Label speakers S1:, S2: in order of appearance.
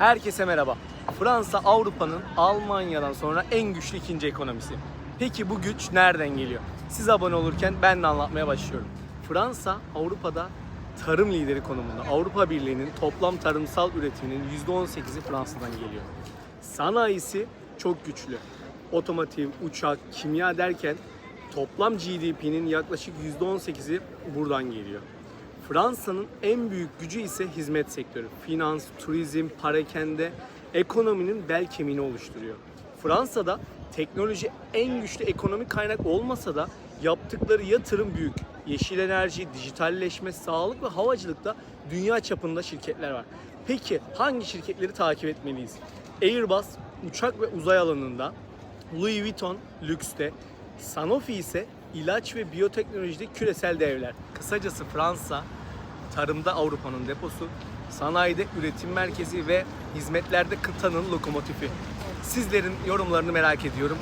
S1: Herkese merhaba. Fransa Avrupa'nın Almanya'dan sonra en güçlü ikinci ekonomisi. Peki bu güç nereden geliyor? Siz abone olurken ben de anlatmaya başlıyorum. Fransa Avrupa'da tarım lideri konumunda. Avrupa Birliği'nin toplam tarımsal üretiminin %18'i Fransa'dan geliyor. Sanayisi çok güçlü. Otomotiv, uçak, kimya derken toplam GDP'nin yaklaşık %18'i buradan geliyor. Fransa'nın en büyük gücü ise hizmet sektörü. Finans, turizm, parakende ekonominin bel kemiğini oluşturuyor. Fransa'da teknoloji en güçlü ekonomik kaynak olmasa da yaptıkları yatırım büyük. Yeşil enerji, dijitalleşme, sağlık ve havacılıkta dünya çapında şirketler var. Peki hangi şirketleri takip etmeliyiz? Airbus uçak ve uzay alanında, Louis Vuitton lükste, Sanofi ise ilaç ve biyoteknolojide küresel devler. Kısacası Fransa tarımda Avrupa'nın deposu, sanayide üretim merkezi ve hizmetlerde kıtanın lokomotifi. Sizlerin yorumlarını merak ediyorum.